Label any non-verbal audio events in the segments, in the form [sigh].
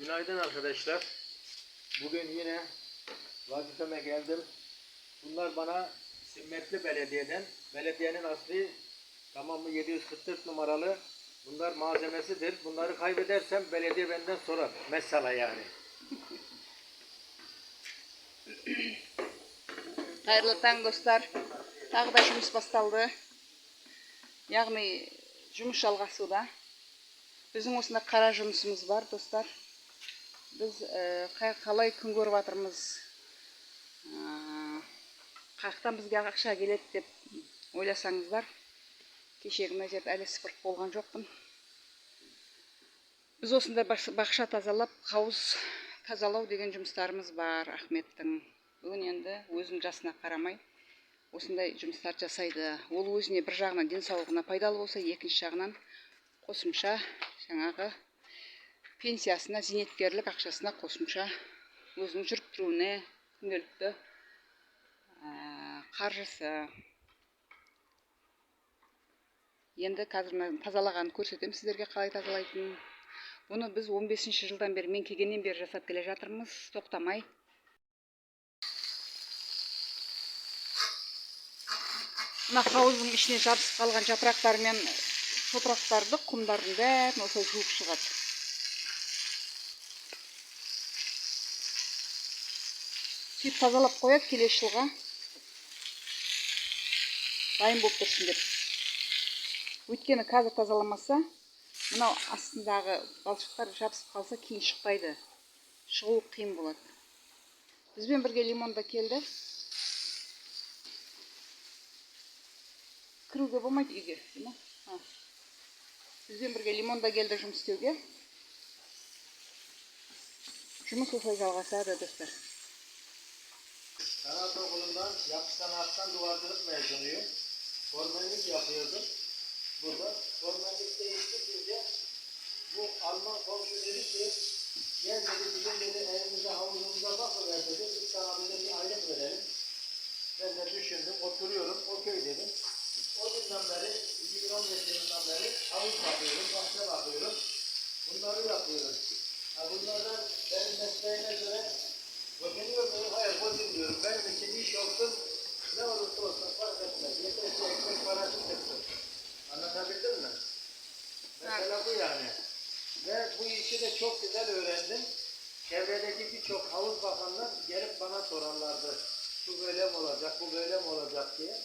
Günaydın arkadaşlar. Bugün yine vazifeme geldim. Bunlar bana Simmetli Belediye'den, belediyenin asli tamamı 744 numaralı. Bunlar malzemesidir. Bunları kaybedersem belediye benden sorar. Mesela yani. [coughs] Қайырлы таң достар. Тағы да жұмыс басталды. Яғни жұмыс жалғасуда. Біздің осында қара жұмысымыз бар достар. Біз қай- қалай күн көріп жатырмыз. Ә, қаяқтан бізге ақша келеді деп ойласаңыздар. Кешегі мына жерді әлі сыпырып болған жоқпын. Біз осында баш- бақша тазалап, қауыз тазалау деген жұмыстарымыз бар Ахметтің. Бүгін енді өзінің жасына қарамай осындай жұмыстар жасайды. Ол өзіне бір жағынан денсаулығына пайдалы болса, екінші жағынан қосымша жаңағы пенсиясына, зейнеткерлік ақшасына қосымша өзінің жүріп тұруіне күнделікті қаржысы. Енді қазір мына тазалағанын көрсетемін сіздерге қалай тазалайтынын. Бұны біз 15 жылдан бері мен келгеннен бері жасап келе жатырмыз, тоқтамай. мына қауыздың ішіне жабысып қалған жапырақтар мен топырақтарды құмдардың бәрін осылай жуып шығады сөйтіп тазалап қояды келесі жылға. Дайын болып тұрсын деп өйткені қазір тазаламаса мынау астындағы балшықтар жабысып қалса кейін шықпайды. Шығу қиын болады. Бізбен бірге лимон да келді. Кіруге болмайды үйге бізбен бірге лимон да келді жұмыс істеуге. Жұмыс осылай жалғасады достар. Sanat okulundan, yapı sanattan duvarcılık mezunuyum. Formenlik yapıyordum. Burada. Formenlik değiştirince bu Alman komşu dedi ki gel dedi bizim dedi evimize havuzumuza bakıver dedi. Biz sana dedi bir aylık verelim. Ben de düşündüm oturuyorum o köy dedim. O günden beri 2015 yılından beri havuz bakıyorum, bahçe bakıyorum. Bunları yapıyorum. Ha bunlardan benim mesleğime göre Bakınıyor muyum? Hayır, bozun diyorum. Benim için iş ne olursa olsun fark etmez. Yeter ki ekmek parası mi? Mesela bu yani. Ve bu işi de çok güzel öğrendim. Çevredeki birçok havuz bakanlar gelip bana sorarlardı. Şu böyle mi olacak, bu böyle mi olacak diye.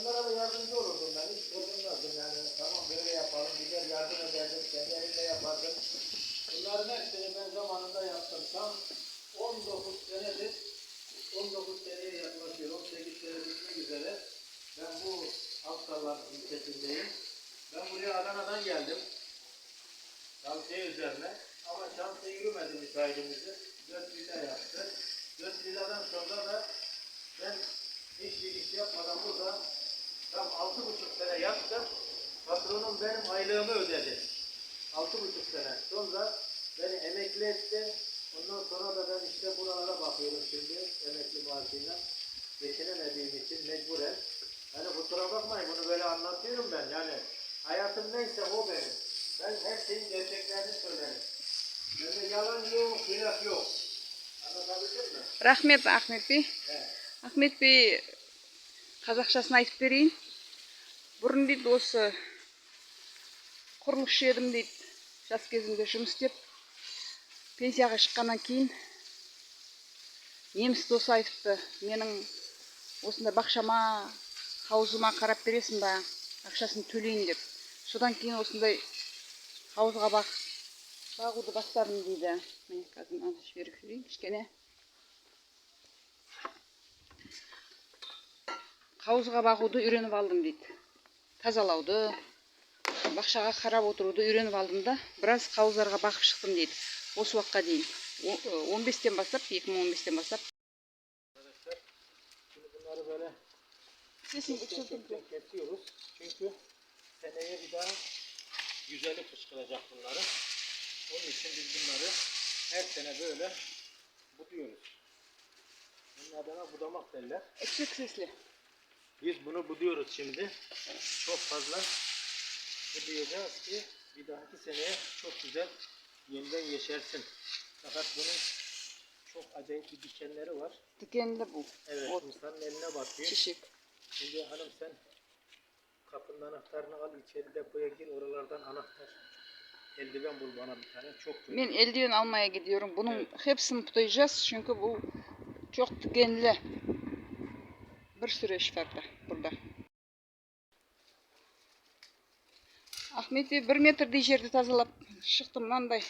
Onlara da yardımcı olurdum ben. Hiç bozulmazdım yani. Tamam böyle yapalım, gider yardım ederdim. Kendi elimle yapardım. Bunların hepsini ben zamanında yaptım. Tam 19 senedir, 19 seneye yaklaşıyor, 18 sene bitmek üzere. Ben bu Aksallar ilçesindeyim. Ben buraya Adana'dan geldim. Şantiye üzerine. Ama şantiye yürümedi müteahhitimizi. 4 villa yaptı. 4 villadan sonra da ben hiç iş yapmadan burada tam 6,5 sene yaptım. Patronum benim aylığımı ödedi. Altı buçuk sene. Sonra beni emekli etti. Ondan sonra da ben işte buralara bakıyorum şimdi emekli maaşıyla. Geçinemediğim için mecburen. Yani kusura bakmayın bunu böyle anlatıyorum ben. Yani hayatım neyse o benim. Ben her şeyin gerçeklerini söylerim. Bende yalan yok, hilaf yok. Anlatabildim mi? рахмет ахмет би He. ахмет би қазақшасын айтып берейін бұрын дейді осы құрылысшы едім дейді жас кезімде жұмыс істеп пенсияға шыққаннан кейін неміс досы айтыпты менің осында бақшама хауызыма қарап бересің ба ақшасын төлейін деп. Содан кейін осындай хауызға бақ бағуды бастадым дейді. Міне қазір мынаны жіберіп жіберейін кішкене. Қауызға бағуды үйреніп алдым дейді. Тазалауды бақшаға қарап отыруды үйреніп алдым да біраз қауыздарға бақып шықтым дейді осы уақытқа дейін О- 15-тен бастап 2015-тен бастап Arkadaşlar şimdi bunları böyle Sesin Tek tek tek kesiyoruz. Çünkü seneye bir daha güzeli fışkıracak bunları. Onun için biz bunları her sene böyle buduyoruz. Bunun adına budamak derler. Yüksek sesli. Biz bunu buduyoruz şimdi. Çok fazla budayacağız ki bir dahaki seneye çok güzel yeniden yeşersin. Fakat bunun çok acayip bir dikenleri var. Dikenli bu. Evet Ot, insanın eline batıyor. çiçek. Şimdi hanım sen kapının anahtarını al içeri depoya gir oralardan anahtar. Eldiven bul bana bir tane çok kötü. Ben eldiven almaya gidiyorum. Bunun Evet. hepsini tutacağız çünkü bu çok dikenli. Bir sürü iş var da burada. ахмет бір метрдей жерді тазалап шықты мынандай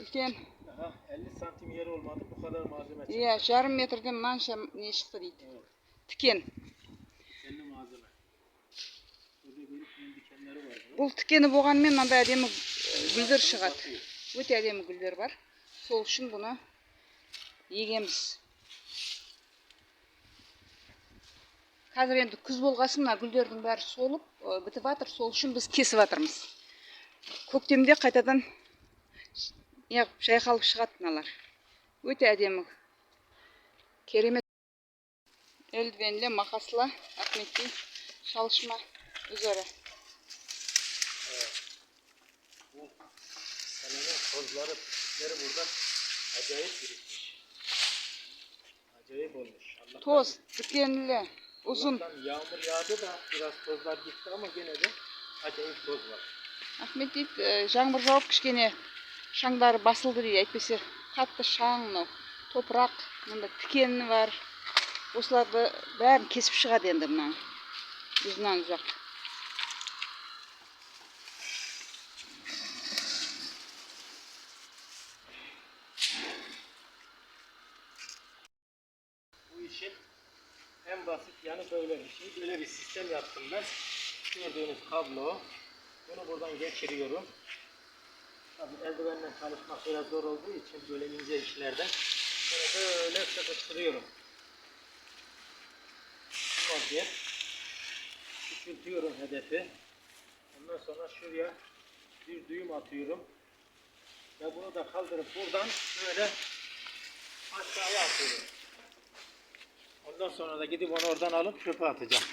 үлкен. Әлі болмады бұл иә жарым метрден мынанша не шықты дейді. Тікен. Бұл тікені болғанымен мынандай әдемі гүлдер шығады. Өте әдемі гүлдер бар. Сол үшін бұны егеміз. Қазір енді күз болғасын мына гүлдердің бәрі солып бітіп жатыр сол үшін біз кесіп жатырмыз көктемде қайтадан неғып жайқалып шығады мыналар өте әдемі. Керемет. Acayip birikmiş. Acayip olmuş. Allah'tan, Toz, dikenli, uzun. Allah'tan yağmur yağdı da biraz tozlar gitti ama gene de acayip toz var. Ахмет дейді «Ә, жаңбыр жауып кішкене шаңдары басылды дейді әйтпесе қатты шаң мынау топырақ мында тікені бар осыларды бәрін кесіп шығады енді мынаны ұзынан ұзақ en basit yanı böyle bir şey. Böyle bir sistem yaptım ben. Gördüğünüz kablo. Bunu buradan geçiriyorum. Tabii eldivenle çalışmak biraz zor olduğu için böyle ince işlerden bunu böyle sıkıştırıyorum. Bu vaziyet. Küçültüyorum hedefi. Ondan sonra şuraya bir düğüm atıyorum. Ve bunu da kaldırıp buradan böyle aşağıya atıyorum. Ondan sonra da gidip onu oradan alıp çöpe atacağım.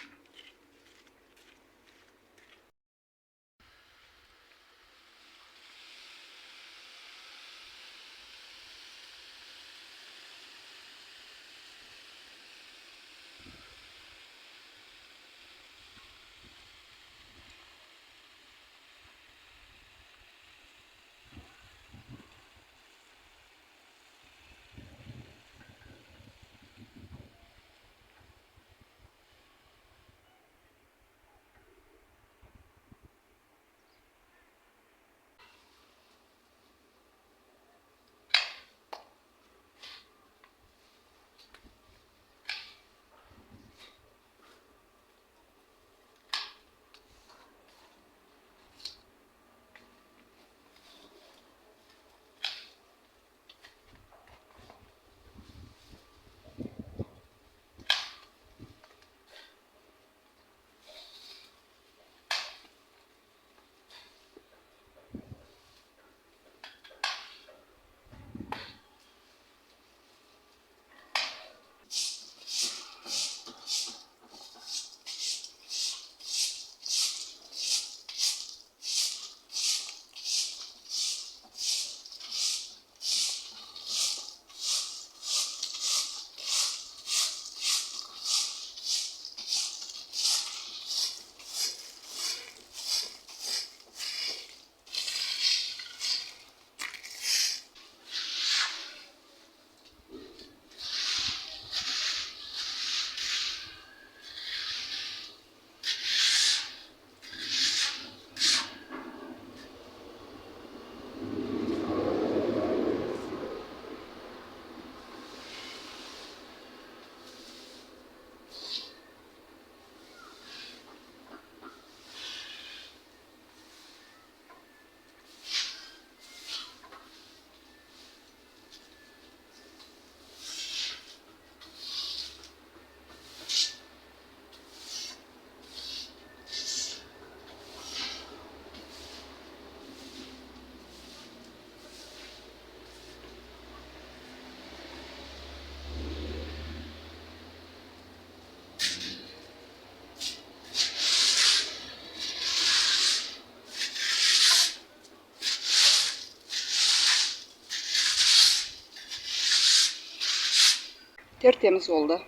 Tertemiz oldu.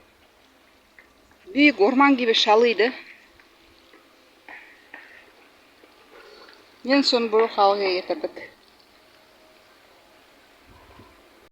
Büyük orman gibi şalıydı. En son bu halga getirdik.